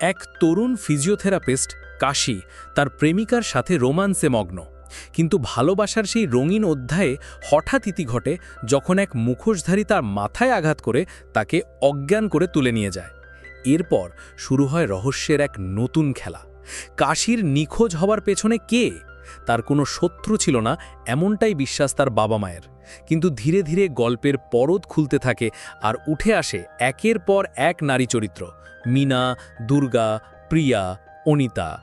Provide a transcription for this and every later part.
এক তরুণ ফিজিওথেরাপিস্ট, কাশি, তার প্রেমিকার সাথে রোমান্সে মগ্ন। কিন্তু ভালোবাসার সেই রঙিন অধ্যায়ে হঠাৎ ইতি ঘটে যখন এক মুখোশধারী তার মাথায় আঘাত করে তাকে অজ্ঞান করে তুলে নিয়ে যায়। এরপর শুরু হয় রহস্যের এক নতুন খেলা। কাশির নিখোঁজ হবার পেছনে কে? তার কোনো শত্রু ছিল না, এমনটাই বিশ্বাস তার বাবা মায়ের। কিন্তু ধীরে ধীরে গল্পের পরদ খুলতে থাকে আর উঠে আসে একের পর এক নারী চরিত্র, মিনা, দুর্গা, প্রিয়া, অনিতা।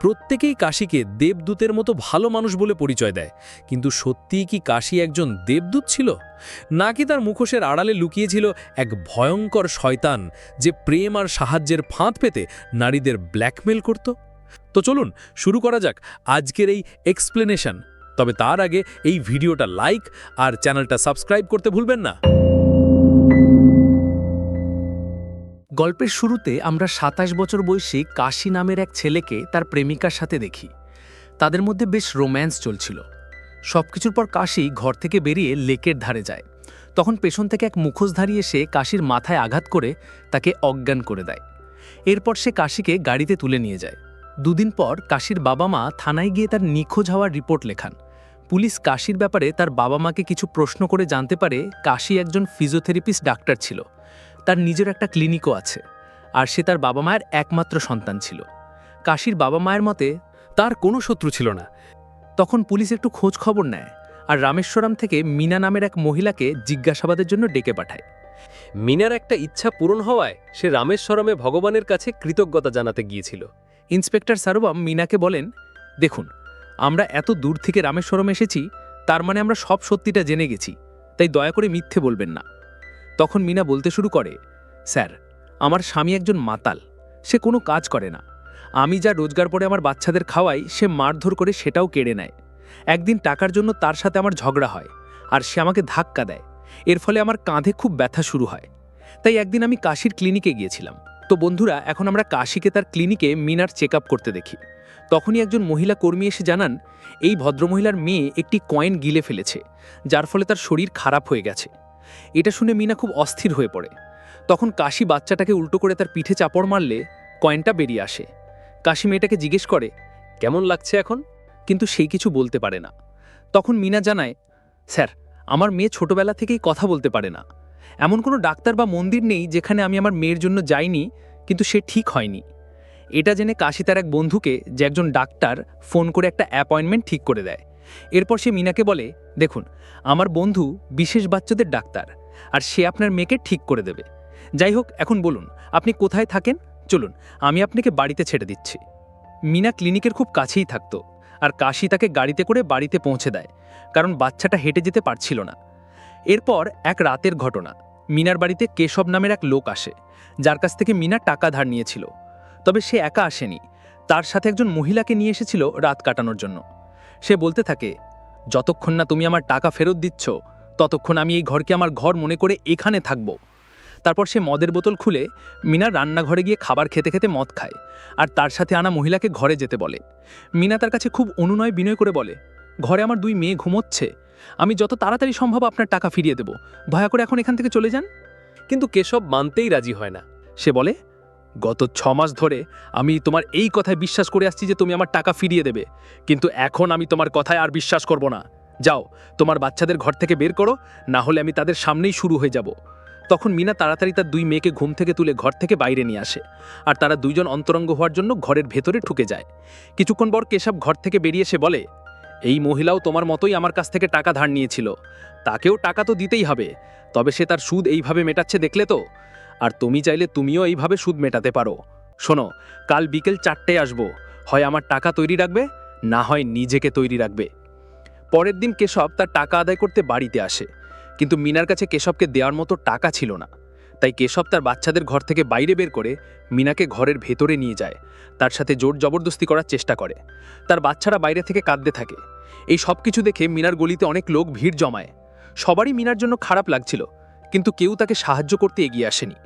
প্রত্যেকেই কাশীকে দেবদূতের মতো ভালো মানুষ বলে পরিচয় দেয়। কিন্তু সত্যিই কি কাশী একজন দেবদূত ছিল? নাকি তার মুখোশের আড়ালে লুকিয়েছিল এক ভয়ঙ্কর শয়তান যে প্রেম আর সাহায্যের ফাঁদ পেতে নারীদের ব্ল্যাকমেল করত? তো চলুন, শুরু করা যাক আজকের এই এক্সপ্লেনেশন তবে তার আগে এই ভিডিওটা লাইক আর চ্যানেলটা সাবস্ক্রাইব করতে ভুলবেন না। গল্পের শুরুতে আমরা সাতাশ বছর বয়সী কাশী নামের এক ছেলেকে তার প্রেমিকার সাথে দেখি। তাদের মধ্যে বেশ রোম্যান্স চলছিল। সব কিছুর পর কাশি ঘর থেকে বেরিয়ে লেকের ধারে যায়। তখন পেছন থেকে এক মুখোশধারী এসে কাশির মাথায় আঘাত করে তাকে অজ্ঞান করে দেয়। এরপর সে কাশিকে গাড়িতে তুলে নিয়ে যায়। দুদিন পর কাশির বাবা মা থানায় গিয়ে তার নিখোঁজ হওয়ার রিপোর্ট লেখান। পুলিশ কাশির ব্যাপারে তার বাবা মাকে কিছু প্রশ্ন করে জানতে পারে কাশি একজন ফিজিওথেরাপিস্ট ডাক্তার ছিল। তার নিজের একটা ক্লিনিকও আছে আর সে তার বাবা মায়ের একমাত্র সন্তান ছিল। কাশির বাবা মায়ের মতে তার কোনো শত্রু ছিল না। তখন পুলিশ একটু খোঁজ খবর নেয় আর রামেশ্বরম থেকে মিনা নামের এক মহিলাকে জিজ্ঞাসাবাদের জন্য ডেকে পাঠায়। মিনার একটা ইচ্ছা পূরণ হওয়ায় সে রামেশ্বরমে ভগবানের কাছে কৃতজ্ঞতা জানাতে গিয়েছিল। ইন্সপেক্টর সারবাম মিনাকে বলেন, দেখুন, আমরা এত দূর থেকে রামেশ্বরম এসেছি, তার মানে আমরা সব সত্যিটা জেনে গেছি, তাই দয়া করে মিথ্যে বলবেন না। তখন মিনা বলতে শুরু করে, স্যার, আমার স্বামী একজন মাতাল, সে কোনো কাজ করে না। আমি যা রোজগার পরে আমার বাচ্চাদের খাওয়াই, সে মারধর করে সেটাও কেড়ে নেয়। একদিন টাকার জন্য তার সাথে আমার ঝগড়া হয়, আর সে আমাকে ধাক্কা দেয়। এর ফলে আমার কাঁধে খুব ব্যথা শুরু হয়। তাই একদিন আমি কাশির ক্লিনিকে গিয়েছিলাম। তো বন্ধুরা, এখন আমরা কাশিকে তার ক্লিনিকে মিনার চেক করতে দেখি। তখনই একজন মহিলা কর্মী এসে জানান, এই ভদ্রমহিলার মেয়ে একটি কয়েন গিলে ফেলেছে, যার ফলে তার শরীর খারাপ হয়ে গেছে। এটা শুনে মিনা খুব অস্থির হয়ে পড়ে। তখন কাশি বাচ্চাটাকে উল্টো করে তার পিঠে চাপড় মারলে কয়েনটা বেরিয়ে আসে। কাশি মেয়েটাকে জিজ্ঞেস করে, কেমন লাগছে এখন? কিন্তু সেই কিছু বলতে পারে না। তখন মিনা জানায়, স্যার, আমার মেয়ে ছোটবেলা থেকেই কথা বলতে পারে না। এমন কোনো ডাক্তার বা মন্দির নেই যেখানে আমি আমার মেয়ের জন্য যাইনি, কিন্তু সে ঠিক হয়নি। এটা জেনে কাশি তার এক বন্ধুকে যে একজন ডাক্তার ফোন করে একটা অ্যাপয়েন্টমেন্ট ঠিক করে দেয়। এরপর সে মিনাকে বলে, দেখুন, আমার বন্ধু বিশেষ বাচ্চাদের ডাক্তার, আর সে আপনার মেয়েকে ঠিক করে দেবে। যাই হোক, এখন বলুন, আপনি কোথায় থাকেন? চলুন, আমি আপনাকে বাড়িতে ছেড়ে দিচ্ছি। মিনা ক্লিনিকের খুব কাছেই থাকতো, আর কাশি তাকে গাড়িতে করে বাড়িতে পৌঁছে দেয়, কারণ বাচ্চাটা হেঁটে যেতে পারছিল না। এরপর এক রাতের ঘটনা। মিনার বাড়িতে কেশব নামের এক লোক আসে, যার কাছ থেকে মিনা টাকা ধার নিয়েছিল। তবে সে একা আসেনি। তার সাথে একজন মহিলাকে নিয়ে এসেছিল রাত কাটানোর জন্য। সে বলতে থাকে, যতক্ষণ না তুমি আমার টাকা ফেরত দিচ্ছ, ততক্ষণ আমি এই ঘরকে আমার ঘর মনে করে এখানে থাকব। তারপর সে মদের বোতল খুলে মিনা রান্নাঘরে গিয়ে খাবার খেতে খেতে মদ খায় আর তার সাথে আনা মহিলাকে ঘরে যেতে বলে। মিনা তার কাছে খুব অনুনয় বিনয় করে বলে, ঘরে আমার দুই মেয়ে ঘুমোচ্ছে আমি যত তাড়াতাড়ি সম্ভব আপনার টাকা ফিরিয়ে দেব। দয়া করে এখন এখান থেকে চলে যান। কিন্তু কেশব মানতেই রাজি হয় না। সে বলে, গত ছ মাস ধরে আমি তোমার এই কথায় বিশ্বাস করে আসছি যে তুমি আমার টাকা ফিরিয়ে দেবে। কিন্তু এখন আমি তোমার কথায় আর বিশ্বাস করব না। যাও, তোমার বাচ্চাদের ঘর থেকে বের করো, না হলে আমি তাদের সামনেই শুরু হয়ে যাব। তখন মিনা তাড়াতাড়ি তার দুই মেয়েকে ঘুম থেকে তুলে ঘর থেকে বাইরে নিয়ে আসে। আর তারা দুইজন অন্তরঙ্গ হওয়ার জন্য ঘরের ভেতরে ঠুকে যায়। কিছুক্ষণ পর কেশব ঘর থেকে বেরিয়ে এসে বলে এই মহিলাও তোমার মতোই আমার কাছ থেকে টাকা ধার নিয়েছিল। তাকেও টাকা তো দিতেই হবে, তবে সে তার সুদ এইভাবে মেটাচ্ছে দেখলে তো? আর তুমি চাইলে তুমিও এইভাবে সুদ মেটাতে পারো। শোনো, কাল বিকেল চারটেয় আসব। হয় আমার টাকা তৈরি রাখবে, না হয় নিজেকে তৈরি রাখবে। পরের দিন কেশব তার টাকা আদায় করতে বাড়িতে আসে। কিন্তু মিনার কাছে কেশবকে দেওয়ার মতো টাকা ছিল না। তাই কেশব তার বাচ্চাদের ঘর থেকে বাইরে বের করে মিনাকে ঘরের ভেতরে নিয়ে যায়। তার সাথে জোর জবরদস্তি করার চেষ্টা করে। তার বাচ্চারা বাইরে থেকে কাঁদতে থাকে। এই সব কিছু দেখে মিনার গলিতে অনেক লোক ভিড় জমায়। সবারই মিনার জন্য খারাপ লাগছিল, কিন্তু কেউ তাকে সাহায্য করতে এগিয়ে আসেনি।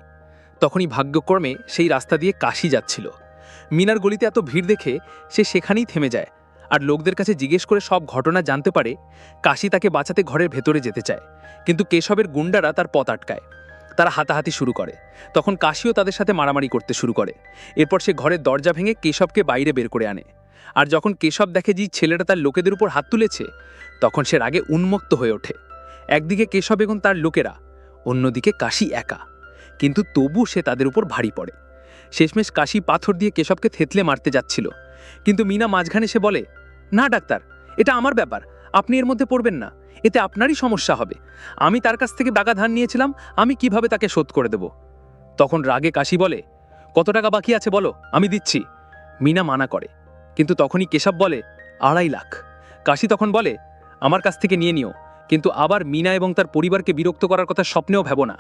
তখনই ভাগ্যক্রমে সেই রাস্তা দিয়ে কাশি যাচ্ছিল। মিনার গলিতে এত ভিড় দেখে সে সেখানেই থেমে যায় আর লোকদের কাছে জিজ্ঞেস করে সব ঘটনা জানতে পারে কাশি তাকে বাঁচাতে ঘরের ভেতরে যেতে চায়। কিন্তু কেশবের গুন্ডারা তার পথ আটকায়। তারা হাতাহাতি শুরু করে। তখন কাশিও তাদের সাথে মারামারি করতে শুরু করে। এরপর সে ঘরের দরজা ভেঙে কেশবকে বাইরে বের করে আনে। আর যখন কেশব দেখে যে ছেলেটা তার লোকেদের উপর হাত তুলেছে, তখন সে রাগে উন্মুক্ত হয়ে ওঠে। একদিকে কেশব এবং তার লোকেরা, অন্যদিকে কাশি একা। কিন্তু তবু সে তাদের উপর ভারী পড়ে। শেষমেশ কাশি পাথর দিয়ে কেশবকে থেতলে মারতে যাচ্ছিল। কিন্তু মিনা মাঝখানে সে বলে, না, ডাক্তার, এটা আমার ব্যাপার। আপনি এর মধ্যে পড়বেন না। এতে আপনারই সমস্যা হবে। আমি তার কাছ থেকে টাকা ধার নিয়েছিলাম, আমি কীভাবে তাকে শোধ করে দেব? তখন রাগে কাশি বলে, কত টাকা বাকি আছে বলো, আমি দিচ্ছি। মিনা মানা করে, কিন্তু তখনই কেশব বলে, আড়াই লাখ। কাশি তখন বলে, আমার কাছ থেকে নিয়ে নিও। কিন্তু আবার মিনা এবং তার পরিবারকে বিরক্ত করার কথা স্বপ্নেও ভেব না।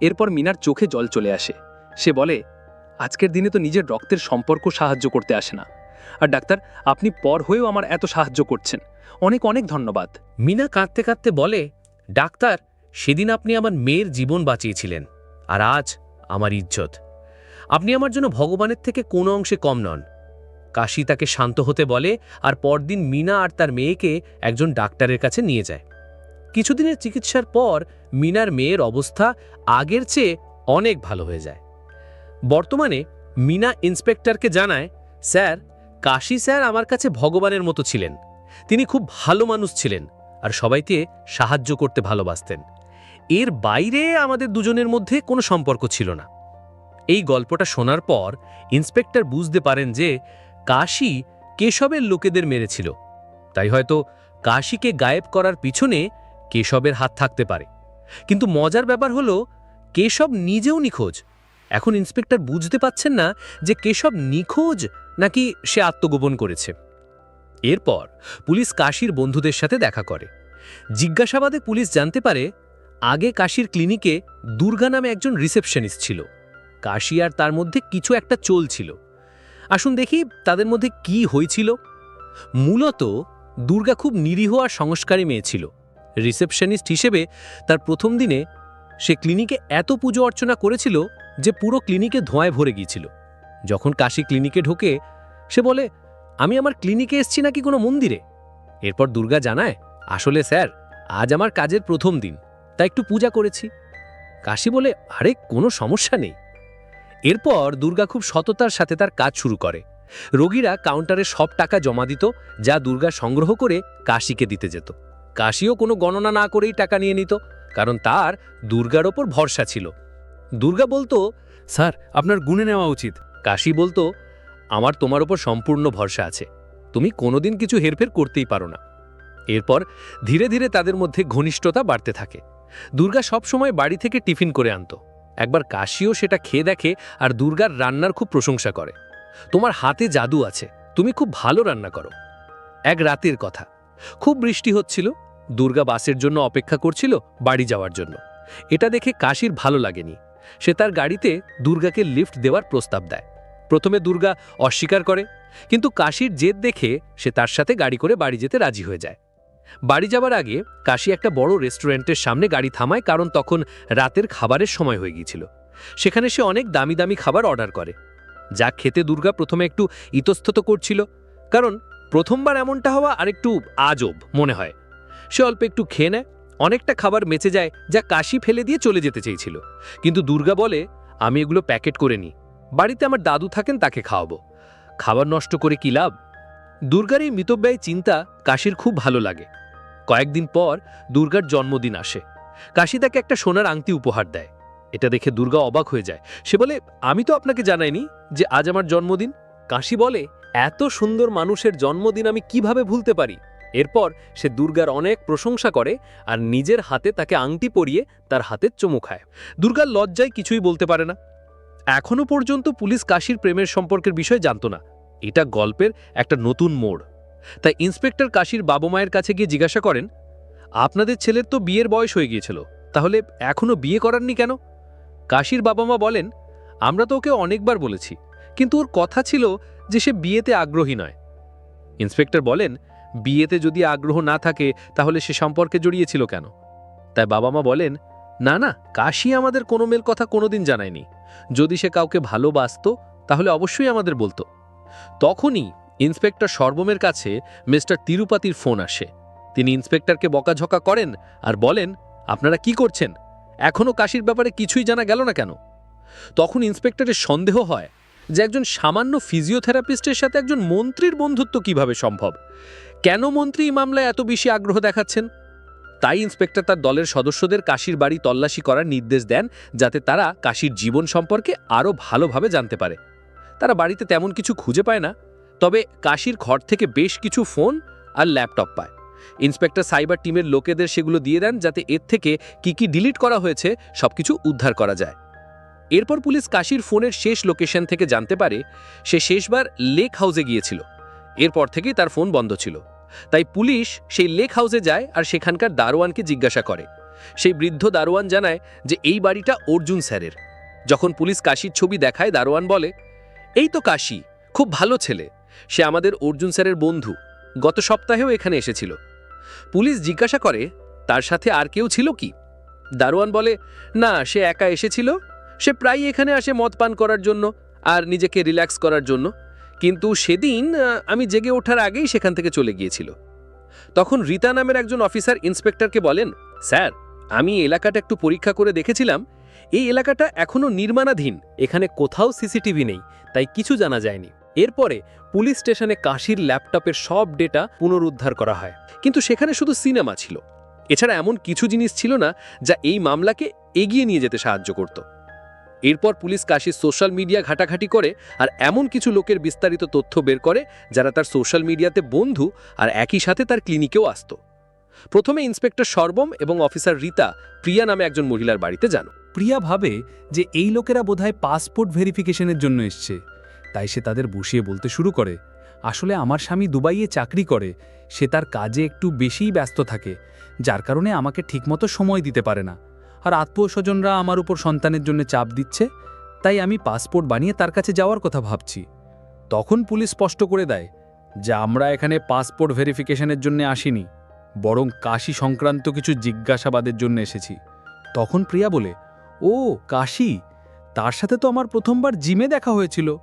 এরপর মিনার চোখে জল চলে আসে। সে বলে, আজকের দিনে তো নিজের রক্তের সম্পর্ক সাহায্য করতে আসে না। আর ডাক্তার, আপনি পর হয়েও আমার এত সাহায্য করছেন। অনেক অনেক ধন্যবাদ। মিনা কাঁদতে কাঁদতে বলে, ডাক্তার, সেদিন আপনি আমার মেয়ের জীবন বাঁচিয়েছিলেন, আর আজ আমার ইজ্জত। আপনি আমার জন্য ভগবানের থেকে কোনো অংশে কম নন। কাশি তাকে শান্ত হতে বলে, আর পরদিন মিনা আর তার মেয়েকে একজন ডাক্তারের কাছে নিয়ে যায়। কিছুদিনের চিকিৎসার পর মিনার মেয়ের অবস্থা আগের চেয়ে অনেক ভালো হয়ে যায়। বর্তমানে মিনা ইন্সপেক্টরকে জানায়, স্যার কাশি স্যার আমার কাছে ভগবানের মতো ছিলেন। তিনি খুব ভালো মানুষ ছিলেন আর সবাইকে সাহায্য করতে ভালোবাসতেন। এর বাইরে আমাদের দুজনের মধ্যে কোনো সম্পর্ক ছিল না। এই গল্পটা শোনার পর ইন্সপেক্টর বুঝতে পারেন যে কাশি কেশবের লোকেদের মেরেছিল। তাই হয়তো কাশিকে গায়েব করার পিছনে কেশবের হাত থাকতে পারে। কিন্তু মজার ব্যাপার হলো, কেশব নিজেও নিখোঁজ। এখন ইন্সপেক্টর বুঝতে পাচ্ছেন না যে কেশব নিখোঁজ নাকি সে আত্মগোপন করেছে। এরপর পুলিশ কাশির বন্ধুদের সাথে দেখা করে। জিজ্ঞাসাবাদে পুলিশ জানতে পারে, আগে কাশির ক্লিনিকে দুর্গা নামে একজন রিসেপশনিস্ট ছিল। কাশি আর তার মধ্যে কিছু একটা চলছিল। আসুন দেখি তাদের মধ্যে কি হয়েছিল। মূলত দুর্গা খুব নিরীহ আর সংস্কারী মেয়ে ছিল। রিসেপশনিস্ট হিসেবে তার প্রথম দিনে সে ক্লিনিকে এত পুজো অর্চনা করেছিল যে পুরো ক্লিনিকে ধোঁয়ায় ভরে গিয়েছিল। যখন কাশি ক্লিনিকে ঢোকে, সে বলে, আমি আমার ক্লিনিকে এসছি নাকি কোনো মন্দিরে? এরপর দুর্গা জানায়, আসলে স্যার, আজ আমার কাজের প্রথম দিন তাই একটু পূজা করেছি। কাশি বলে, আরে, কোনো সমস্যা নেই। এরপর দুর্গা খুব সততার সাথে তার কাজ শুরু করে। রোগীরা কাউন্টারে সব টাকা জমা দিত, যা দুর্গা সংগ্রহ করে কাশিকে দিতে যেত। কাশিও কোনো গণনা না করেই টাকা নিয়ে নিত, কারণ তার দুর্গার ওপর ভরসা ছিল। দুর্গা বলতো, স্যার, আপনার গুনে নেওয়া উচিত। কাশি বলতো, আমার তোমার ওপর সম্পূর্ণ ভরসা আছে। তুমি কোনোদিন কিছু হেরফের করতেই পারো না। এরপর ধীরে ধীরে তাদের মধ্যে ঘনিষ্ঠতা বাড়তে থাকে। দুর্গা সবসময় বাড়ি থেকে টিফিন করে আনত। একবার কাশিও সেটা খেয়ে দেখে আর দুর্গার রান্নার খুব প্রশংসা করে। তোমার হাতে জাদু আছে, তুমি খুব ভালো রান্না করো। এক রাতের কথা। খুব বৃষ্টি হচ্ছিল, দুর্গা বাসের জন্য অপেক্ষা করছিল বাড়ি যাওয়ার জন্য। এটা দেখে কাশির ভালো লাগেনি। সে তার গাড়িতে দুর্গাকে লিফট দেওয়ার প্রস্তাব দেয়। প্রথমে দুর্গা অস্বীকার করে, কিন্তু কাশির জেদ দেখে সে তার সাথে গাড়ি করে বাড়ি যেতে রাজি হয়ে যায়। বাড়ি যাবার আগে কাশি একটা বড় রেস্টুরেন্টের সামনে গাড়ি থামায় কারণ তখন রাতের খাবারের সময় হয়ে গিয়েছিল। সেখানে সে অনেক দামি দামি খাবার অর্ডার করে। যা খেতে দুর্গা প্রথমে একটু ইতস্তত করছিল, কারণ প্রথমবার এমনটা হওয়া আরেকটু আজব মনে হয়। সে অল্প একটু খেয়ে নেয় অনেকটা খাবার মেচে যায় যা কাশি ফেলে দিয়ে চলে যেতে চেয়েছিল। কিন্তু দুর্গা বলে, আমি এগুলো প্যাকেট করে নিই। বাড়িতে আমার দাদু থাকেন, তাকে খাওয়াবো। খাবার নষ্ট করে কি লাভ? দুর্গার এই মিতব্যয় চিন্তা কাশির খুব ভালো লাগে। কয়েকদিন পর দুর্গার জন্মদিন আসে। কাশি তাকে একটা সোনার আংটি উপহার দেয়। এটা দেখে দুর্গা অবাক হয়ে যায়। সে বলে, আমি তো আপনাকে জানাইনি যে আজ আমার জন্মদিন? কাশি বলে, এত সুন্দর মানুষের জন্মদিন আমি কীভাবে ভুলতে পারি? এরপর সে দুর্গার অনেক প্রশংসা করে আর নিজের হাতে তাকে আংটি পরিয়ে তার হাতে চুমু খায়। দুর্গার লজ্জায় কিছুই বলতে পারে না। এখনও পর্যন্ত পুলিশ কাশির প্রেমের সম্পর্কের বিষয় জানতো না। এটা গল্পের একটা নতুন মোড়। তাই ইন্সপেক্টর কাশির বাবা মায়ের কাছে গিয়ে জিজ্ঞাসা করেন, আপনাদের ছেলের তো বিয়ের বয়স হয়ে গিয়েছিল। তাহলে এখনও বিয়ে করাননি কেন? কাশির বাবা মা বলেন, আমরা তো ওকে অনেকবার বলেছি, কিন্তু ওর কথা ছিল যে সে বিয়েতে আগ্রহী নয়। ইন্সপেক্টর বলেন বিয়েতে যদি আগ্রহ না থাকে, তাহলে সে সম্পর্কে জড়িয়েছিল কেন? তাই বাবা মা বলেন, না না, কাশি আমাদের কোনো মেল কথা কোনোদিন জানায়নি। যদি সে কাউকে ভালোবাসতো, তাহলে অবশ্যই আমাদের বলতো। তখনই ইন্সপেক্টর সর্বমের কাছে মিস্টার তিরুপাতির ফোন আসে। তিনি ইন্সপেক্টরকে বকাঝকা করেন আর বলেন, আপনারা কি করছেন? এখনও কাশির ব্যাপারে কিছুই জানা গেল না কেন? তখন ইন্সপেক্টরের সন্দেহ হয় যে একজন সামান্য ফিজিওথেরাপিস্টের সাথে একজন মন্ত্রীর বন্ধুত্ব কীভাবে সম্ভব। কেন মন্ত্রী এই মামলায় এত বেশি আগ্রহ দেখাচ্ছেন? তাই ইন্সপেক্টর তার দলের সদস্যদের কাশির বাড়ি তল্লাশি করার নির্দেশ দেন যাতে তারা কাশির জীবন সম্পর্কে আরও ভালোভাবে জানতে পারে। তারা বাড়িতে তেমন কিছু খুঁজে পায় না, তবে কাশির ঘর থেকে বেশ কিছু ফোন আর ল্যাপটপ পায়। ইন্সপেক্টর সাইবার টিমের লোকেদের সেগুলো দিয়ে দেন যাতে এর থেকে কি কি ডিলিট করা হয়েছে সবকিছু উদ্ধার করা যায়। এরপর পুলিশ কাশির ফোনের শেষ লোকেশন থেকে জানতে পারে, সে শেষবার লেক হাউসে গিয়েছিল। এরপর থেকেই তার ফোন বন্ধ ছিল। তাই পুলিশ সেই লেক হাউসে যায় আর সেখানকার দারোয়ানকে জিজ্ঞাসা করে। সেই বৃদ্ধ দারোয়ান জানায় যে এই বাড়িটা অর্জুন স্যারের। যখন পুলিশ কাশির ছবি দেখায়, দারোয়ান বলে, এই তো কাশি, খুব ভালো ছেলে। সে আমাদের অর্জুন স্যারের বন্ধু। গত সপ্তাহেও এখানে এসেছিল। পুলিশ জিজ্ঞাসা করে, তার সাথে আর কেউ ছিল কি? দারোয়ান বলে, না, সে একা এসেছিল। সে প্রায় এখানে আসে মদ পান করার জন্য আর নিজেকে রিল্যাক্স করার জন্য। কিন্তু সেদিন আমি জেগে ওঠার আগেই সেখান থেকে চলে গিয়েছিল। তখন রীতা নামের একজন অফিসার ইন্সপেক্টরকে বলেন, স্যার, আমি এলাকাটা একটু পরীক্ষা করে দেখেছিলাম। এই এলাকাটা এখনও নির্মাণাধীন, এখানে কোথাও সিসিটিভি নেই, তাই কিছু জানা যায়নি। এরপরে পুলিশ স্টেশনে কাশির ল্যাপটপের সব ডেটা পুনরুদ্ধার করা হয়। কিন্তু সেখানে শুধু সিনেমা ছিল। এছাড়া এমন কিছু জিনিস ছিল না, যা এই মামলাকে এগিয়ে নিয়ে যেতে সাহায্য করত। এরপর পুলিশ কাশির সোশ্যাল মিডিয়া ঘাটাঘাটি করে আর এমন কিছু লোকের বিস্তারিত তথ্য বের করে যারা তার সোশ্যাল মিডিয়াতে বন্ধু আর একই সাথে তার ক্লিনিকেও আসত। প্রথমে ইন্সপেক্টর সর্বম এবং অফিসার রীতা প্রিয়া নামে একজন মহিলার বাড়িতে যান। প্রিয়া ভাবে যে এই লোকেরা বোধহয় পাসপোর্ট ভেরিফিকেশনের জন্য এসছে, তাই সে তাদের বসিয়ে বলতে শুরু করে, আসলে আমার স্বামী দুবাইয়ে চাকরি করে, সে তার কাজে একটু বেশিই ব্যস্ত থাকে, যার কারণে আমাকে ঠিকমতো সময় দিতে পারে না। আর আত্মীয় স্বজনরা আমার উপর সন্তানের জন্য চাপ দিচ্ছে, তাই আমি পাসপোর্ট বানিয়ে তার কাছে যাওয়ার কথা ভাবছি। তখন পুলিশ স্পষ্ট করে দেয় যে আমরা এখানে পাসপোর্ট ভেরিফিকেশনের জন্য আসিনি, বরং কাশি সংক্রান্ত কিছু জিজ্ঞাসাবাদের জন্য এসেছি। তখন প্রিয়া বলে, ও, কাশি, তার সাথে তো আমার প্রথমবার জিমে দেখা হয়েছিল।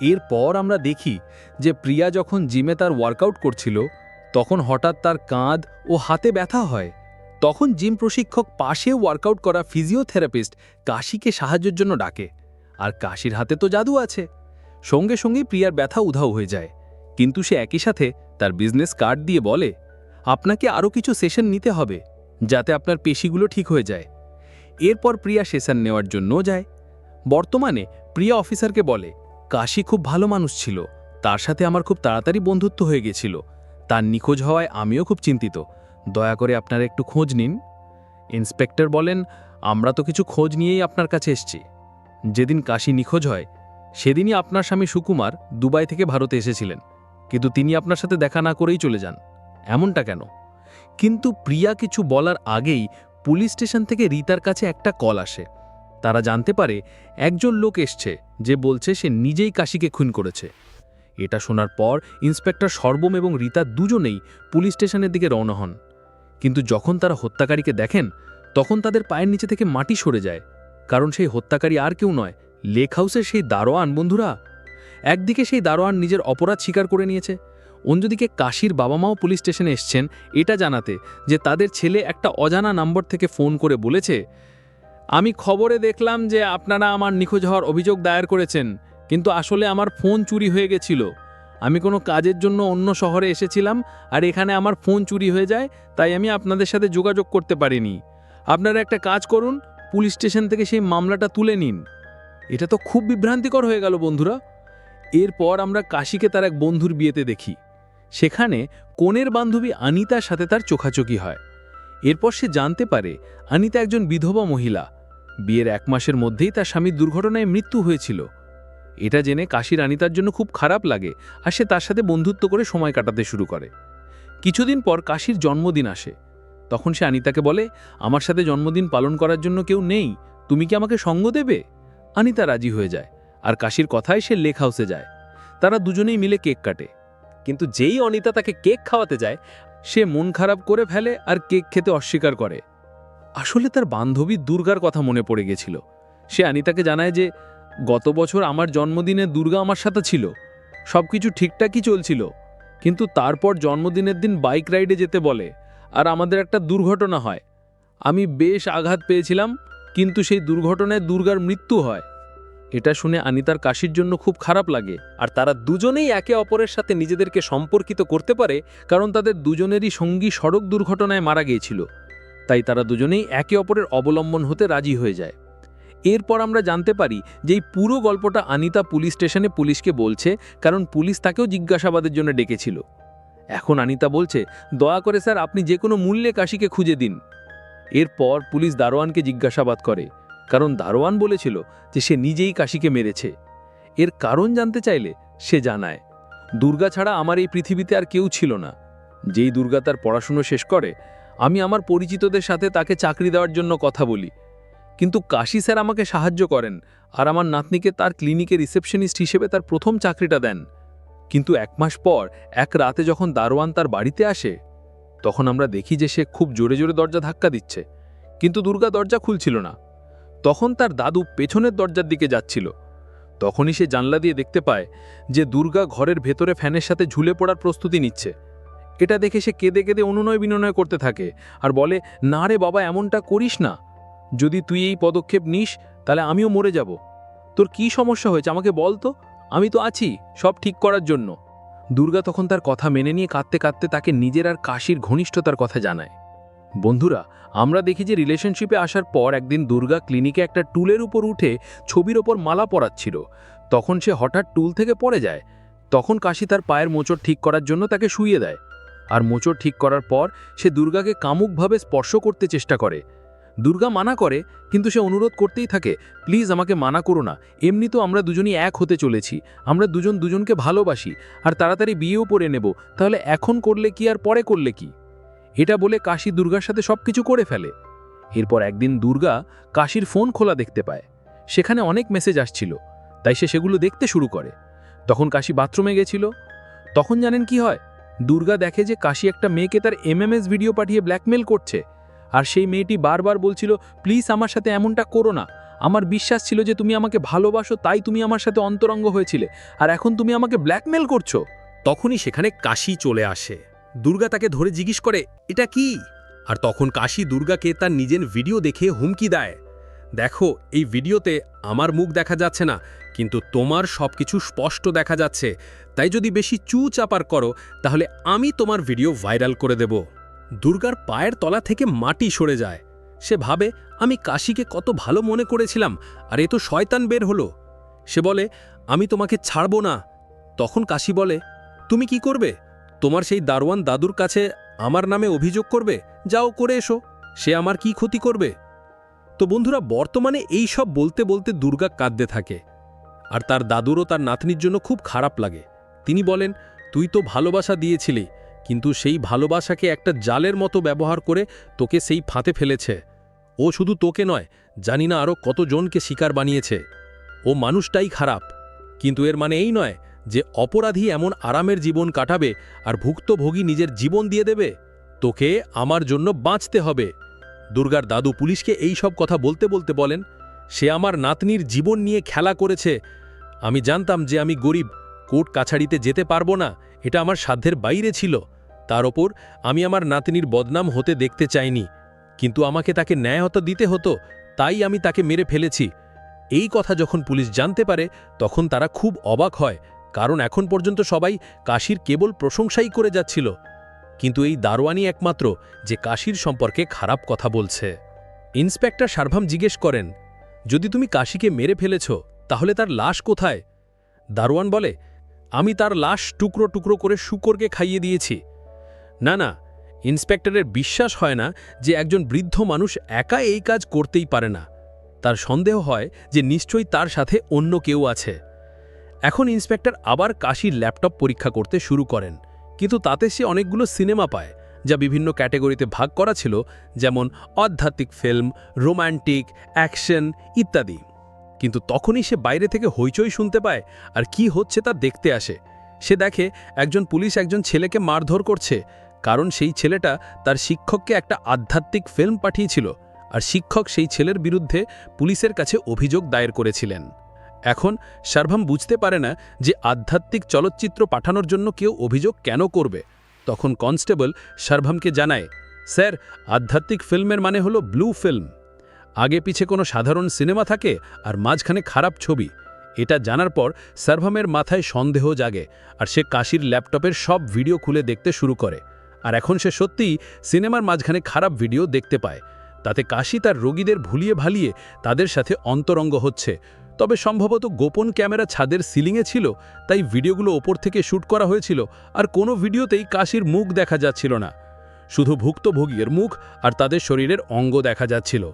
এরপর আমরা দেখি যে প্রিয়া যখন জিমে তার ওয়ার্কআউট করছিল, তখন হঠাৎ তার কাঁধ ও হাতে ব্যথা হয়। তখন জিম প্রশিক্ষক পাশে ওয়ার্কআউট করা ফিজিওথেরাপিস্ট কাশিকে সাহায্যের জন্য ডাকে। আর কাশির হাতে তো জাদু আছে। সঙ্গে সঙ্গেই প্রিয়ার ব্যথা উধাও হয়ে যায়। কিন্তু সে একই সাথে তার বিজনেস কার্ড দিয়ে বলে, আপনাকে আরও কিছু সেশন নিতে হবে, যাতে আপনার পেশিগুলো ঠিক হয়ে যায়। এরপর প্রিয়া সেশন নেওয়ার জন্যও যায়। বর্তমানে প্রিয়া অফিসারকে বলে, কাশি খুব ভালো মানুষ ছিল। তার সাথে আমার খুব তাড়াতাড়ি বন্ধুত্ব হয়ে গেছিল। তার নিখোঁজ হওয়ায় আমিও খুব চিন্তিত। দয়া করে আপনারা একটু খোঁজ নিন। ইন্সপেক্টর বলেন, আমরা তো কিছু খোঁজ নিয়েই আপনার কাছে এসছি। যেদিন কাশি নিখোঁজ হয়, সেদিনই আপনার স্বামী সুকুমার দুবাই থেকে ভারতে এসেছিলেন, কিন্তু তিনি আপনার সাথে দেখা না করেই চলে যান। এমনটা কেন? কিন্তু প্রিয়া কিছু বলার আগেই পুলিশ স্টেশন থেকে রীতার কাছে একটা কল আসে। তারা জানতে পারে একজন লোক এসছে যে বলছে সে নিজেই কাশিকে খুন করেছে। এটা শোনার পর ইন্সপেক্টর সর্বম এবং রীতা দুজনেই পুলিশ স্টেশনের দিকে রওনা হন। কিন্তু যখন তারা হত্যাকারীকে দেখেন, তখন তাদের পায়ের নিচে থেকে মাটি সরে যায়। কারণ সেই হত্যাকারী আর কেউ নয়, লেক হাউসের সেই দারোয়ান, বন্ধুরা। একদিকে সেই দারোয়ান নিজের অপরাধ স্বীকার করে নিয়েছে, অন্যদিকে কাশির বাবা মাও পুলিশ স্টেশনে এসছেন এটা জানাতে যে তাদের ছেলে একটা অজানা নম্বর থেকে ফোন করে বলেছে, আমি খবরে দেখলাম যে আপনারা আমার নিখোঁজ হওয়ার অভিযোগ দায়ের করেছেন, কিন্তু আসলে আমার ফোন চুরি হয়ে গেছিল। আমি কোনো কাজের জন্য অন্য শহরে এসেছিলাম আর এখানে আমার ফোন চুরি হয়ে যায়, তাই আমি আপনাদের সাথে যোগাযোগ করতে পারিনি। আপনারা একটা কাজ করুন, পুলিশ স্টেশন থেকে সেই মামলাটা তুলে নিন। এটা তো খুব বিভ্রান্তিকর হয়ে গেল বন্ধুরা। এরপর আমরা কাশিকে তার এক বন্ধুর বিয়েতে দেখি। সেখানে কনের বান্ধবী আনিতার সাথে তার চোখাচোখি হয়। এরপর সে জানতে পারে আনিতা একজন বিধবা মহিলা। বিয়ের এক মাসের মধ্যেই তার স্বামীর দুর্ঘটনায় মৃত্যু হয়েছিল। এটা জেনে কাশির আনিতার জন্য খুব খারাপ লাগে আর সে তার সাথে বন্ধুত্ব করে সময় কাটাতে শুরু করে। কিছুদিন পর কাশির জন্মদিন আসে। তখন সে আনিতাকে বলে, আমার সাথে জন্মদিন পালন করার জন্য কেউ নেই, তুমি কি আমাকে সঙ্গ দেবে? আনিতা রাজি হয়ে যায়, আর কাশির কথায় সে লেক হাউসে যায়। তারা দুজনেই মিলে কেক কাটে। কিন্তু যেই অনিতা তাকে কেক খাওয়াতে যায়, সে মন খারাপ করে ফেলে আর কেক খেতে অস্বীকার করে। আসলে তার বান্ধবী দুর্গার কথা মনে পড়ে গেছিল। সে আনিতাকে জানায় যে গত বছর আমার জন্মদিনে দুর্গা আমার সাথে ছিল। সব কিছু ঠিকঠাকই চলছিল। কিন্তু তারপর জন্মদিনের দিন বাইক রাইডে যেতে বলে, আর আমাদের একটা দুর্ঘটনা হয়। আমি বেশ আঘাত পেয়েছিলাম, কিন্তু সেই দুর্ঘটনায় দুর্গার মৃত্যু হয়। এটা শুনে আনিতার কাশির জন্য খুব খারাপ লাগে, আর তারা দুজনেই একে অপরের সাথে নিজেদেরকে সম্পর্কিত করতে পারে, কারণ তাদের দুজনেরই সঙ্গী সড়ক দুর্ঘটনায় মারা গিয়েছিল। তাই তারা দুজনেই একে অপরের অবলম্বন হতে রাজি হয়ে যায়। এরপর আমরা জানতে পারি যে এই পুরো গল্পটা আনিতা পুলিশ স্টেশনে পুলিশকে বলছে, কারণ পুলিশ তাকেও জিজ্ঞাসাবাদের জন্য ডেকেছিল। এখন আনিতা বলছে, দয়া করে স্যার, আপনি যে কোনো মূল্যে কাশিকে খুঁজে দিন। এরপর পুলিশ দারোয়ানকে জিজ্ঞাসাবাদ করে, কারণ দারোয়ান বলেছিল যে সে নিজেই কাশিকে মেরেছে। এর কারণ জানতে চাইলে সে জানায়, দুর্গা ছাড়া আমার এই পৃথিবীতে আর কেউ ছিল না। যেই দুর্গা তার পড়াশুনো শেষ করে, আমি আমার পরিচিতদের সাথে তাকে চাকরি দেওয়ার জন্য কথা বলি। কিন্তু কাশি স্যার আমাকে সাহায্য করেন আর আমার নাতনিকে তার ক্লিনিকে রিসেপশনিস্ট হিসেবে তার প্রথম চাকরিটা দেন। কিন্তু এক মাস পর, এক রাতে যখন দারোয়ান তার বাড়িতে আসে, তখন আমরা দেখি যে সে খুব জোরে জোরে দরজা ধাক্কা দিচ্ছে। কিন্তু দুর্গা দরজা খুলছিল না। তখন তার দাদু পেছনের দরজার দিকে যাচ্ছিল। তখনই সে জানলা দিয়ে দেখতে পায় যে দুর্গা ঘরের ভেতরে ফ্যানের সাথে ঝুলে পড়ার প্রস্তুতি নিচ্ছে। এটা দেখে সে কেঁদে কেঁদে অনুনয় বিনয় করতে থাকে আর বলে, না রে বাবা, এমনটা করিস না। যদি তুই এই পদক্ষেপ নিস, তাহলে আমিও মরে যাব। তোর কি সমস্যা হয়েছে আমাকে বল তো। আমি তো আছি, সব ঠিক করার জন্য। দুর্গা তখন তার কথা মেনে নিয়ে কাঁদতে কাঁদতে তাকে নিজের আর কাশির ঘনিষ্ঠতার কথা জানায়। বন্ধুরা, আমরা দেখি যে রিলেশনশিপে আসার পর একদিন দুর্গা ক্লিনিকে একটা টুলের উপর উঠে ছবির ওপর মালা পরাচ্ছিল। তখন সে হঠাৎ টুল থেকে পড়ে যায়। তখন কাশি তার পায়ের মোচড় ঠিক করার জন্য তাকে শুইয়ে দেয়। আর মোচড় ঠিক করার পর সে দুর্গাকে কামুকভাবে স্পর্শ করতে চেষ্টা করে। দুর্গা মানা করে, কিন্তু সে অনুরোধ করতেই থাকে, প্লিজ আমাকে মানা করো না। এমনি তো আমরা দুজনই এক হতে চলেছি। আমরা দুজন দুজনকে ভালোবাসি, আর তাড়াতাড়ি বিয়েও পরে নেব। তাহলে এখন করলে কি আর পরে করলে কি? এটা বলে কাশি দুর্গার সাথে সব কিছু করে ফেলে। এরপর একদিন দুর্গা কাশির ফোন খোলা দেখতে পায়। সেখানে অনেক মেসেজ আসছিল, তাই সে সেগুলো দেখতে শুরু করে। তখন কাশি বাথরুমে গেছিল। তখন জানেন কি হয়? দুর্গা দেখে যে কাশি একটা মেয়েকে তার এমএমএস ভিডিও পাঠিয়ে ব্ল্যাকমেল করছে। আর সেই মেয়েটি বারবার বলছিল, প্লিজ আমার সাথে এমনটা করো না। আমার বিশ্বাস ছিল যে তুমি আমাকে ভালোবাসো, তাই তুমি আমার সাথে অন্তরঙ্গ হয়েছিলে। আর এখন তুমি আমাকে ব্ল্যাকমেল করছ। তখনই সেখানে কাশি চলে আসে। দুর্গা তাকে ধরে জিজ্ঞেস করে, এটা কি? আর তখন কাশি দুর্গাকে তার নিজের ভিডিও দেখে হুমকি দেয়। দেখো, এই ভিডিওতে আমার মুখ দেখা যাচ্ছে না, কিন্তু তোমার সব কিছু স্পষ্ট দেখা যাচ্ছে। তাই যদি বেশি চু চাপার করো, তাহলে আমি তোমার ভিডিও ভাইরাল করে দেব। দুর্গার পায়ের তলা থেকে মাটি সরে যায়। সে ভাবে, আমি কাশিকে কত ভালো মনে করেছিলাম, আর এ তো শয়তান বের হলো। সে বলে, আমি তোমাকে ছাড়ব না। তখন কাশি বলে, তুমি কি করবে? তোমার সেই দারোয়ান দাদুর কাছে আমার নামে অভিযোগ করবে? যাও করে এসো, সে আমার কি ক্ষতি করবে? তো বন্ধুরা, বর্তমানে এই সব বলতে বলতে দুর্গা কাঁদতে থাকে, আর তার দাদুরও তার নাতনির জন্য খুব খারাপ লাগে। তিনি বলেন, তুই তো ভালোবাসা দিয়েছিলি কিন্তু সেই ভালোবাসাকে একটা জালের মতো ব্যবহার করে তোকে সেই ফাঁতে ফেলেছে। ও শুধু তোকে নয়, জানি না আরও কতজনকে শিকার বানিয়েছে। ও মানুষটাই খারাপ। কিন্তু এর মানে এই নয় যে অপরাধী এমন আরামের জীবন কাটাবে আর ভুক্তভোগী নিজের জীবন দিয়ে দেবে। তোকে আমার জন্য বাঁচতে হবে। দুর্গার দাদু পুলিশকে এই সব কথা বলতে বলতে বলেন, সে আমার নাতনির জীবন নিয়ে খেলা করেছে। আমি জানতাম যে আমি গরিব, কোর্ট কাছাড়িতে যেতে পারব না। এটা আমার সাধ্যের বাইরে ছিল। তার ওপর আমি আমার নাতনির বদনাম হতে দেখতে চাইনি, কিন্তু আমাকে তাকে ন্যায়হতা দিতে হতো, তাই আমি তাকে মেরে ফেলেছি। এই কথা যখন পুলিশ জানতে পারে, তখন তারা খুব অবাক হয়, কারণ এখন পর্যন্ত সবাই কাশির কেবল প্রশংসাই করে যাচ্ছিল। কিন্তু এই দারোয়ানি একমাত্র যে কাশির সম্পর্কে খারাপ কথা বলছে। ইন্সপেক্টর সার্ভাম জিজ্ঞেস করেন, যদি তুমি কাশিকে মেরে ফেলেছ, তাহলে তার লাশ কোথায়? দারোয়ান বলে, আমি তার লাশ টুকরো টুকরো করে শুকরকে খাইয়ে দিয়েছি। না না, ইন্সপেক্টরের বিশ্বাস হয় না যে একজন বৃদ্ধ মানুষ একা এই কাজ করতেই পারে না। তার সন্দেহ হয় যে নিশ্চয়ই তার সাথে অন্য কেউ আছে। এখন ইন্সপেক্টর আবার কাশির ল্যাপটপ পরীক্ষা করতে শুরু করেন, কিন্তু তাতে সে অনেকগুলো সিনেমা পায়, যা বিভিন্ন ক্যাটেগরিতে ভাগ করা ছিল, যেমন আধ্যাত্মিক ফিল্ম, রোম্যান্টিক, অ্যাকশন ইত্যাদি। কিন্তু তখনই সে বাইরে থেকে হইচই শুনতে পায়, আর কি হচ্ছে তা দেখতে আসে। সে দেখে একজন পুলিশ একজন ছেলেকে মারধর করছে কারণ সেই ছেলেটা তার শিক্ষককে একটা আধ্যাত্মিক ফিল্ম পাঠিয়েছিল, আর শিক্ষক সেই ছেলের বিরুদ্ধে পুলিশের কাছে অভিযোগ দায়ের করেছিলেন। এখন সার্ভাম বুঝতে পারে না যে আধ্যাত্মিক চলচ্চিত্র পাঠানোর জন্য কেউ অভিযোগ কেন করবে। তখন কনস্টেবল সার্ভামকে জানায়, স্যার, আধ্যাত্মিক ফিল্মের মানে হলো ব্লু ফিল্ম। আগে পিছে কোনো সাধারণ সিনেমা থাকে আর মাঝখানে খারাপ ছবি। এটা জানার পর সার্ভামের মাথায় সন্দেহ জাগে আর সে কাশির ল্যাপটপের সব ভিডিও খুলে দেখতে শুরু করে। আর এখন সে সত্যিই সিনেমার মাঝখানে খারাপ ভিডিও দেখতে পায়। তাতে কাশি তার রোগীদের ভুলিয়ে ভালিয়ে তাদের সাথে অন্তরঙ্গ হচ্ছে। তবে সম্ভবত গোপন ক্যামেরা ছাদের সিলিংয়ে ছিল, তাই ভিডিওগুলো ওপর থেকে শ্যুট করা হয়েছিল আর কোনো ভিডিওতেই কাশির মুখ দেখা যাচ্ছিল না। শুধু ভুক্তভোগীর মুখ আর তাদের শরীরের অঙ্গ দেখা যাচ্ছিল।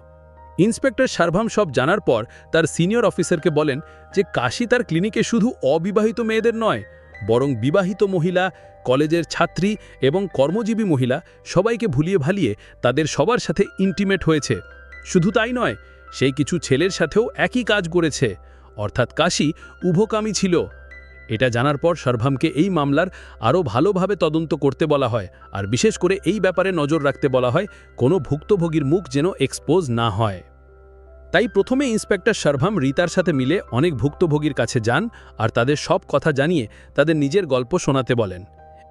ইন্সপেক্টর সার্ভাম সব জানার পর তার সিনিয়র অফিসারকে বলেন যে কাশি তার ক্লিনিকে শুধু অবিবাহিত মেয়েদের নয় বরং বিবাহিত মহিলা, কলেজের ছাত্রী এবং কর্মজীবী মহিলা সবাইকে ভুলিয়ে ভালিয়ে তাদের সবার সাথে ইন্টিমেট হয়েছে। শুধু তাই নয় সেই কিছু ছেলের সাথেও একই কাজ করেছে, অর্থাৎ কাশি উভকামী ছিল। এটা জানার পর সর্ভামকে এই মামলার আরও ভালোভাবে তদন্ত করতে বলা হয়, আর বিশেষ করে এই ব্যাপারে নজর রাখতে বলা হয়, কোনো ভুক্তভোগীর মুখ যেন এক্সপোজ না হয়। তাই প্রথমে ইন্সপেক্টর সর্ভাম রিতার সাথে মিলে অনেক ভুক্তভোগীর কাছে যান আর তাদের সব কথা জানিয়ে তাদের নিজের গল্প শোনাতে বলেন।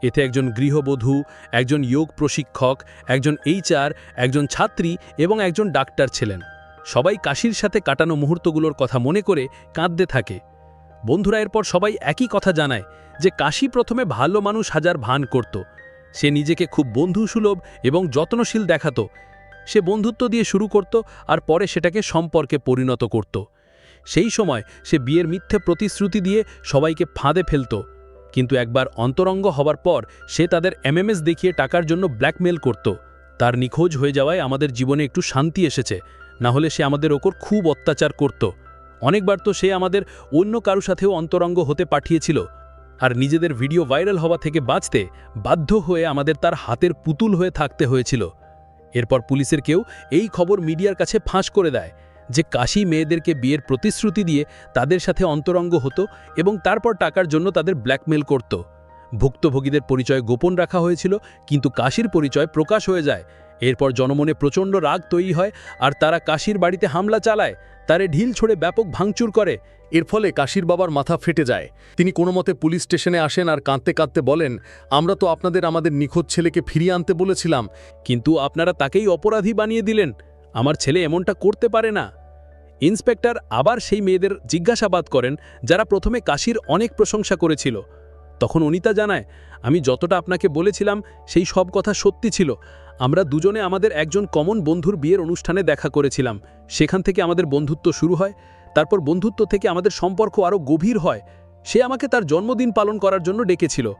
এতে একজন গৃহবধূ, একজন যোগ প্রশিক্ষক, একজন এইচআর, একজন ছাত্রী এবং একজন ডাক্তার ছিলেন। সবাই কাশির সাথে কাটানো মুহূর্তগুলোর কথা মনে করে কাঁদতে থাকে। বন্ধুরা, এরপর সবাই একই কথা জানায় যে কাশি প্রথমে ভালো মানুষ হাজার ভান করত। সে নিজেকে খুব বন্ধুসুলভ এবং যত্নশীল দেখাতো। সে বন্ধুত্ব দিয়ে শুরু করত আর পরে সেটাকে সম্পর্কে পরিণত করত। সেই সময় সে বিয়ের মিথ্যে প্রতিশ্রুতি দিয়ে সবাইকে ফাঁদে ফেলত। কিন্তু একবার অন্তরঙ্গ হবার পর সে তাদের এমএমএস দেখিয়ে টাকার জন্য ব্ল্যাকমেল করত। তার নিখোঁজ হয়ে যাওয়ায় আমাদের জীবনে একটু শান্তি এসেছে। না হলে সে আমাদের ওপর খুব অত্যাচার করত। অনেকবার তো সে আমাদের অন্য কারও সাথেও অন্তরঙ্গ হতে পাঠিয়েছিল। আর নিজেদের ভিডিও ভাইরাল হওয়া থেকে বাঁচতে বাধ্য হয়ে আমাদের তার হাতের পুতুল হয়ে থাকতে হয়েছিল। এরপর পুলিশের কেউ এই খবর মিডিয়ার কাছে ফাঁস করে দেয় যে কাশি মেয়েদেরকে বিয়ের প্রতিশ্রুতি দিয়ে তাদের সাথে অন্তরঙ্গ হতো এবং তারপর টাকার জন্য তাদের ব্ল্যাকমেল করত। ভুক্তভোগীদের পরিচয় গোপন রাখা হয়েছিল, কিন্তু কাশির পরিচয় প্রকাশ হয়ে যায় এরপর জনমনে প্রচণ্ড রাগ তৈরি হয় আর তারা কাশির বাড়িতে হামলা চালায়। তারে ঢিল ছড়ে ব্যাপক ভাঙচুর করে। এর ফলে কাশির বাবার মাথা ফেটে যায়। তিনি কোনো মতে পুলিশ স্টেশনে আসেন আর কাঁদতে কাঁদতে বলেন, আমরা তো আপনাদের আমাদের নিখোঁজ ছেলেকে ফিরিয়ে আনতে বলেছিলাম, কিন্তু আপনারা তাকেই অপরাধী বানিয়ে দিলেন। আমার ছেলে এমনটা করতে পারে না। ইন্সপেক্টর আবার সেই মেয়েদের জিজ্ঞাসাবাদ করেন, যারা প্রথমে কাশির অনেক প্রশংসা করেছিল। তখন অনিতা জানায়, আমি যতটা আপনাকে বলেছিলাম, সেই সব কথা সত্যি ছিল। আমরা দুজনে আমাদের একজন কমন বন্ধুর বিয়ের অনুষ্ঠানে দেখা করেছিলাম। সেখান থেকে আমাদের বন্ধুত্ব শুরু হয়, তারপর বন্ধুত্ব থেকে আমাদের সম্পর্ক আরও গভীর হয়। সে আমাকে তার জন্মদিন পালন করার জন্য ডেকেছিল।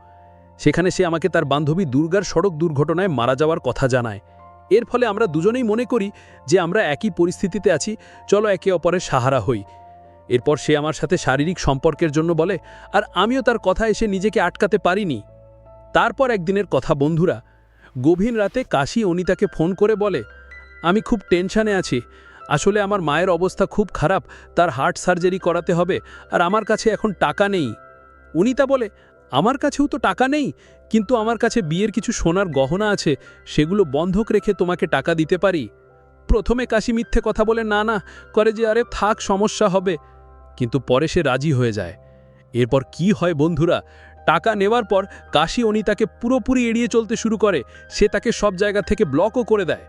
সেখানে সে আমাকে তার বান্ধবী দুর্গার সড়ক দুর্ঘটনায় মারা যাওয়ার কথা জানায়। এর ফলে আমরা দুজনেই মনে করি যে আমরা একই পরিস্থিতিতে আছি, চলো একে অপরের সাহারা হই। এরপর সে আমার সাথে শারীরিক সম্পর্কের জন্য বলে, আর আমিও তার কথা এসে নিজেকে আটকাতে পারিনি। তারপর একদিনের কথা বন্ধুরা গভীর রাতে কাশি অনিতাকে ফোন করে বলে, আমি খুব টেনশানে আছি। আসলে আমার মায়ের অবস্থা খুব খারাপ। তার হার্ট সার্জারি করাতে হবে আর আমার কাছে এখন টাকা নেই। অনিতা বলে, আমার কাছেও তো টাকা নেই। কিন্তু আমার কাছে বিয়ের কিছু সোনার গহনা আছে। সেগুলো বন্ধক রেখে তোমাকে টাকা দিতে পারি। প্রথমে কাশি মিথ্যে কথা বলে, না না, করে যে, আরে থাক, সমস্যা হবে। কিন্তু পরে সে রাজি হয়ে যায়। এরপর কি হয় বন্ধুরা? টাকা নেওয়ার পর কাশি অনি তাকে পুরোপুরি এড়িয়ে চলতে শুরু করে। সে তাকে সব জায়গা থেকে ব্লকও করে দেয়।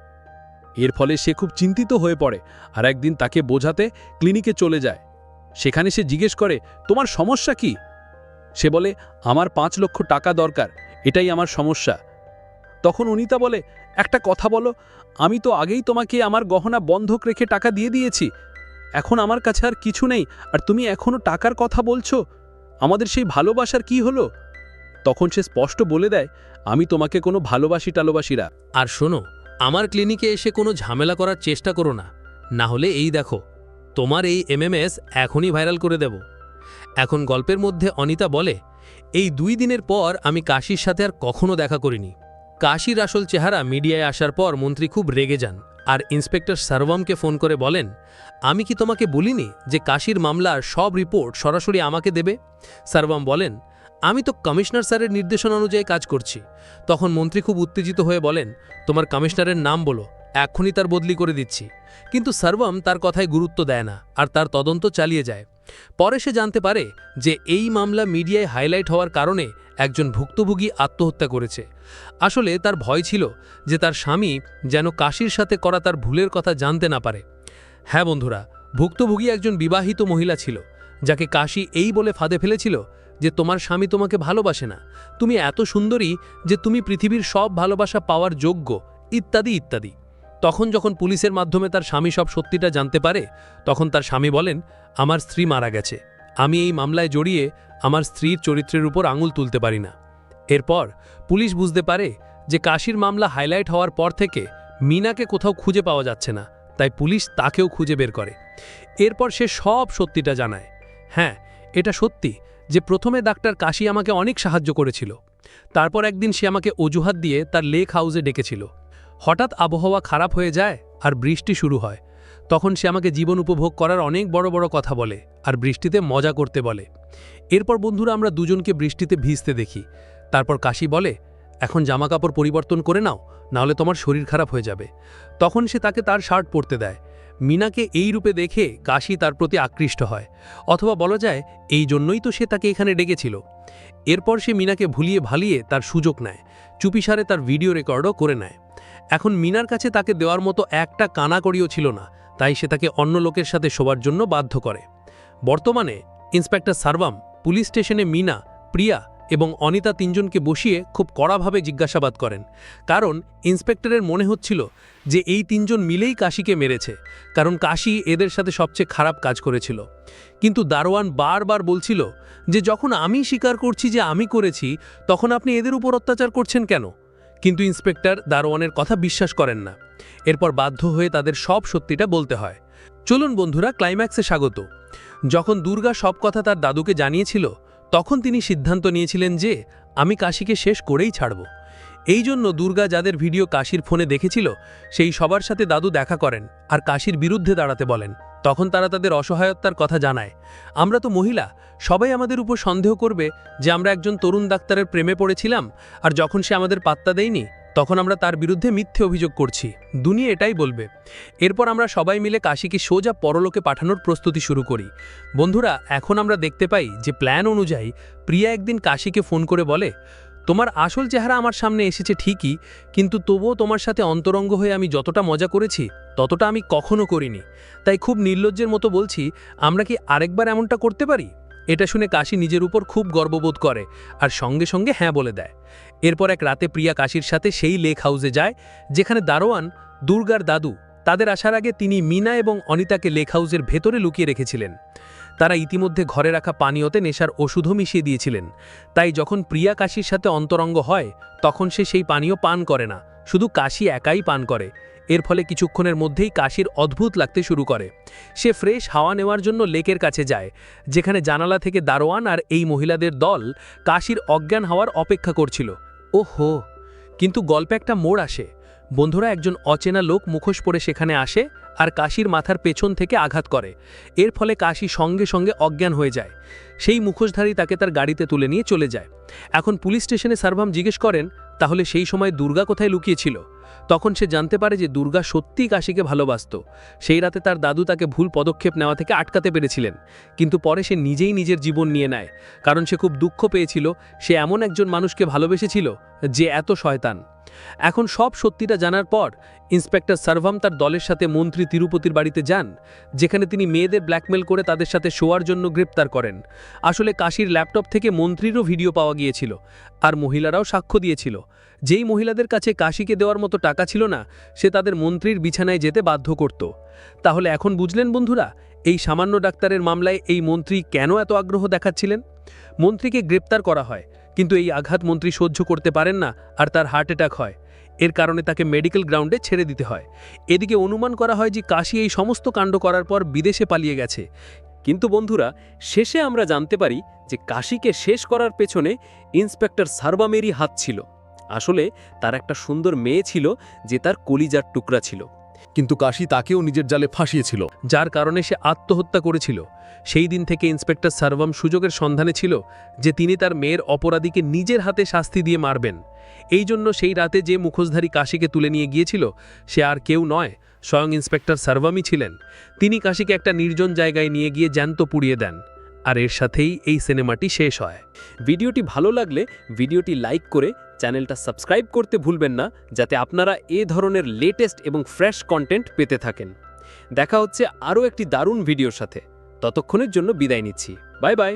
এর ফলে সে খুব চিন্তিত হয়ে পড়ে আর একদিন তাকে বোঝাতে ক্লিনিকে চলে যায়। সেখানে সে জিজ্ঞেস করে, তোমার সমস্যা কি? সে বলে, আমার পাঁচ লক্ষ টাকা দরকার, এটাই আমার সমস্যা। তখন অনিতা বলে, একটা কথা বলো, আমি তো আগেই তোমাকে আমার গহনা বন্ধক রেখে টাকা দিয়ে দিয়েছি। এখন আমার কাছে আর কিছু নেই, আর তুমি এখনও টাকার কথা বলছো? আমাদের সেই ভালোবাসার কি হলো? তখন সে স্পষ্ট বলে দেয়, আমি তোমাকে কোনো ভালোবাসি টালোবাসিরা। আর শোনো, আমার ক্লিনিকে এসে কোনো ঝামেলা করার চেষ্টা করো না। না হলে এই দেখো, তোমার এই এমএমএস এখনই ভাইরাল করে দেব। এখন গল্পের মধ্যে অনিতা বলে, এই দুই দিনের পর আমি কাশির সাথে আর কখনো দেখা করিনি। কাশির আসল চেহারা মিডিয়ায় আসার পর মন্ত্রী খুব রেগে যান, আর ইন্সপেক্টর সার্ভমকে ফোন করে বলেন, আমি কি তোমাকে বলিনি যে কাশির মামলার সব রিপোর্ট সরাসরি আমাকে দেবে? সার্ভম বলেন, আমি তো কমিশনার স্যারের নির্দেশনা অনুযায়ী কাজ করছি। তখন মন্ত্রী খুব উত্তেজিত হয়ে বলেন, তোমার কমিশনারের নাম বলো। এক্ষুনি তার বদলি করে দিচ্ছি। কিন্তু সর্বম তার কথায় গুরুত্ব দেয় না, আর তার তদন্ত চালিয়ে যায়। পরে সে জানতে পারে যে এই মামলা মিডিয়ায় হাইলাইট হওয়ার কারণে একজন ভুক্তভোগী আত্মহত্যা করেছে। আসলে তার ভয় ছিল যে তার স্বামী যেন কাশির সাথে করা তার ভুলের কথা জানতে না পারে। হ্যাঁ বন্ধুরা, ভুক্তভোগী একজন বিবাহিত মহিলা ছিল, যাকে কাশি এই বলে ফাঁদে ফেলেছিল যে তোমার স্বামী তোমাকে ভালোবাসে না, তুমি এত সুন্দরী যে তুমি পৃথিবীর সব ভালোবাসা পাওয়ার যোগ্য, ইত্যাদি ইত্যাদি। তখন যখন পুলিশের মাধ্যমে তার স্বামী সব সত্যিটা জানতে পারে, তখন তার স্বামী বলেন, আমার স্ত্রী মারা গেছে। আমি এই মামলায় জড়িয়ে আমার স্ত্রীর চরিত্রের উপর আঙুল তুলতে পারি না। এরপর পুলিশ বুঝতে পারে যে কাশির মামলা হাইলাইট হওয়ার পর থেকে মিনাকে কোথাও খুঁজে পাওয়া যাচ্ছে না, তাই পুলিশ তাকেও খুঁজে বের করে। এরপর সে সব সত্যিটা জানায়। হ্যাঁ এটা সত্যি যে প্রথমে ডাক্তার কাশি আমাকে অনেক সাহায্য করেছিল। তারপর একদিন সে আমাকে অজুহাত দিয়ে তার লেক হাউসে ডেকেছিল। হঠাৎ আবহাওয়া খারাপ হয়ে যায় আর বৃষ্টি শুরু হয়। তখন সে আমাকে জীবন উপভোগ করার অনেক বড় বড় কথা বলে আর বৃষ্টিতে মজা করতে বলে। এরপর বন্ধুরা আমরা দুজনকে বৃষ্টিতে ভিজতে দেখি। তারপর কাশি বলে, এখন জামাকাপড় পরিবর্তন করে নাও, নাহলে তোমার শরীর খারাপ হয়ে যাবে। তখন সে তাকে তার শার্ট পরতে দেয়। মিনাকে এই রূপে দেখে কাশি তার প্রতি আকৃষ্ট হয়। অথবা বলা যায়, এই জন্যই তো সে তাকে এখানে ডেকেছিল। এরপর সে মিনাকে ভুলিয়ে ভালিয়ে তার সুযোগ নেয়। চুপিসারে তার ভিডিও রেকর্ডও করে নেয়। এখন মিনার কাছে তাকে দেওয়ার মতো একটা কানাকড়িও ছিল না, তাই সে তাকে অন্য লোকের সাথে শোবার জন্য বাধ্য করে। বর্তমানে ইন্সপেক্টর সার্ভাম পুলিশ স্টেশনে মিনা, প্রিয়া এবং অনিতা তিনজনকে বসিয়ে খুব কড়াভাবে জিজ্ঞাসাবাদ করেন। কারণ ইন্সপেক্টরের মনে হচ্ছিল যে এই তিনজন মিলেই কাশিকে মেরেছে, কারণ কাশি এদের সাথে সবচেয়ে খারাপ কাজ করেছিল। কিন্তু দারোয়ান বারবার বলছিল যে যখন আমি স্বীকার করছি যে আমি করেছি, তখন আপনি এদের উপর অত্যাচার করছেন কেন? কিন্তু ইন্সপেক্টর দারোয়ানের কথা বিশ্বাস করেন না। এরপর বাধ্য হয়ে তাদের সব সত্যিটা বলতে হয়। চলুন বন্ধুরা, ক্লাইম্যাক্সে স্বাগত। যখন দুর্গা সব কথা তার দাদুকে জানিয়েছিল, তখন তিনি সিদ্ধান্ত নিয়েছিলেন যে, আমি কাশিকে শেষ করেই ছাড়ব। এই জন্য দুর্গা যাদের ভিডিও কাশির ফোনে দেখেছিল, সেই সবার সাথে দাদু দেখা করেন আর কাশির বিরুদ্ধে দাঁড়াতে বলেন। তখন তারা তাদের অসহায়তার কথা জানায়। আমরা তো মহিলা, সবাই আমাদের উপর সন্দেহ করবে যে আমরা একজন তরুণ ডাক্তারের প্রেমে পড়েছিলাম আর যখন সে আমাদের পাত্তা দেয়নি, তখন আমরা তার বিরুদ্ধে মিথ্যে অভিযোগ করছি। দুনিয়া এটাই বলবে। এরপর আমরা সবাই মিলে কাশিকে সোজা পরলোকে পাঠানোর প্রস্তুতি শুরু করি। বন্ধুরা, এখন আমরা দেখতে পাই যে প্ল্যান অনুযায়ী প্রিয়া একদিন কাশিকে ফোন করে বলে তোমার আসল চেহারা আমার সামনে এসেছে ঠিকই, কিন্তু তবুও তোমার সাথে অন্তরঙ্গ হয়ে আমি যতটা মজা করেছি, ততটা আমি কখনো করিনি। তাই খুব নির্লজ্জের মতো বলছি, আমরা কি আরেকবার এমনটা করতে পারি? এটা শুনে কাশি নিজের উপর খুব গর্ববোধ করে, আর সঙ্গে সঙ্গে হ্যাঁ বলে দেয়। এরপর এক রাতে প্রিয়া কাশির সাথে সেই লেক হাউসে যায়, যেখানে দারোয়ান, দুর্গার দাদু, তাদের আসার আগে তিনি মিনা এবং অনিতাকে লেক হাউসের ভেতরে লুকিয়ে রেখেছিলেন। তারা ইতিমধ্যে ঘরে রাখা পানীয়তে নেশার ওষুধও মিশিয়ে দিয়েছিলেন। তাই যখন প্রিয়া কাশির সাথে অন্তরঙ্গ হয়, তখন সে সেই পানীয় পান করে না, শুধু কাশি একাই পান করে। এর ফলে কিছুক্ষণের মধ্যেই কাশির অদ্ভুত লাগতে শুরু করে। সে ফ্রেশ হাওয়া নেওয়ার জন্য লেকের কাছে যায়, যেখানে জানালা থেকে দারোয়ান আর এই মহিলাদের দল কাশির অজ্ঞান হওয়ার অপেক্ষা করছিল। ওহো! কিন্তু গল্পে একটা মোড় আসে। বন্ধুরা, একজন অচেনা লোক মুখোশ পরে সেখানে আসে আর কাশির মাথার পেছন থেকে আঘাত করে। এর ফলে কাশি সঙ্গে সঙ্গে অজ্ঞান হয়ে যায়। সেই মুখোশধারী তাকে তার গাড়িতে তুলে নিয়ে চলে যায়। এখন পুলিশ স্টেশনে সার্ভাম জিজ্ঞেস করেন, তাহলে সেই সময় দুর্গা কোথায় লুকিয়েছিল? তখন সে জানতে পারে যে দুর্গা সত্যিই কাশিকে ভালোবাসত। সেই রাতে তার দাদু তাকে ভুল পদক্ষেপ নেওয়া থেকে আটকাতে পেরেছিলেন। কিন্তু পরে সে নিজেই নিজের জীবন নিয়ে নেয়। কারণ সে খুব দুঃখ পেয়েছিল, সে এমন একজন মানুষকে ভালোবেসেছিল যে এত শয়তান। এখন সব সত্যিটা জানার পর ইন্সপেক্টর সার্ভাম তার দলের সাথে মন্ত্রী তিরুপতির বাড়িতে যান, যেখানে তিনি মেয়েদের ব্ল্যাকমেল করে তাদের সাথে শোয়ার জন্য গ্রেপ্তার করেন। আসলে কাশির ল্যাপটপ থেকে মন্ত্রীরও ভিডিও পাওয়া গিয়েছিল আর মহিলারাও সাক্ষ্য দিয়েছিল। যেই মহিলাদের কাছে কাশিকে দেওয়ার মতো টাকা ছিল না, সে তাদের মন্ত্রীর বিছানায় যেতে বাধ্য করত। তাহলে এখন বুঝলেন বন্ধুরা, এই সামান্য ডাক্তারের মামলায় এই মন্ত্রী কেন এত আগ্রহ দেখাচ্ছিলেন? মন্ত্রীকে গ্রেপ্তার করা হয়। কিন্তু এই আঘাত মন্ত্রী সহ্য করতে পারেন না আর তার হার্ট অ্যাটাক হয়। এর কারণে তাকে মেডিকেল গ্রাউন্ডে ছেড়ে দিতে হয়। এদিকে অনুমান করা হয় যে কাশি এই সমস্ত কাণ্ড করার পর বিদেশে পালিয়ে গেছে। কিন্তু বন্ধুরা, শেষে আমরা জানতে পারি যে কাশিকে শেষ করার পেছনে ইন্সপেক্টর সার্বামেরই হাত ছিল। আসলে তার একটা সুন্দর মেয়ে ছিল যে তার কলিজার টুকরা ছিল। কিন্তু কাশি তাকেও নিজের জালে ফাঁসিয়েছিল, যার কারণে সে আত্মহত্যা করেছিল। সেই দিন থেকে ইন্সপেক্টর সার্ভাম সুযোগের সন্ধানে ছিল যে তিনি তার মেয়ের অপরাধীকে নিজের হাতে শাস্তি দিয়ে মারবেন। এই জন্য সেই রাতে যে মুখোশধারী কাশিকে তুলে নিয়ে গিয়েছিল, সে আর কেউ নয়, স্বয়ং ইন্সপেক্টর সার্ভামই ছিলেন। তিনি কাশিকে একটা নির্জন জায়গায় নিয়ে গিয়ে জ্যান্ত পুড়িয়ে দেন, আর এর সাথেই এই সিনেমাটি শেষ হয়। ভিডিওটি ভালো লাগলে ভিডিওটি লাইক করে চ্যানেলটা সাবস্ক্রাইব করতে ভুলবেন না, যাতে আপনারা এ ধরনের লেটেস্ট এবং ফ্রেশ কন্টেন্ট পেতে থাকেন। দেখা হচ্ছে আরও একটি দারুণ ভিডিওর সাথে। ততক্ষণের জন্য বিদায় নিচ্ছি। Bye bye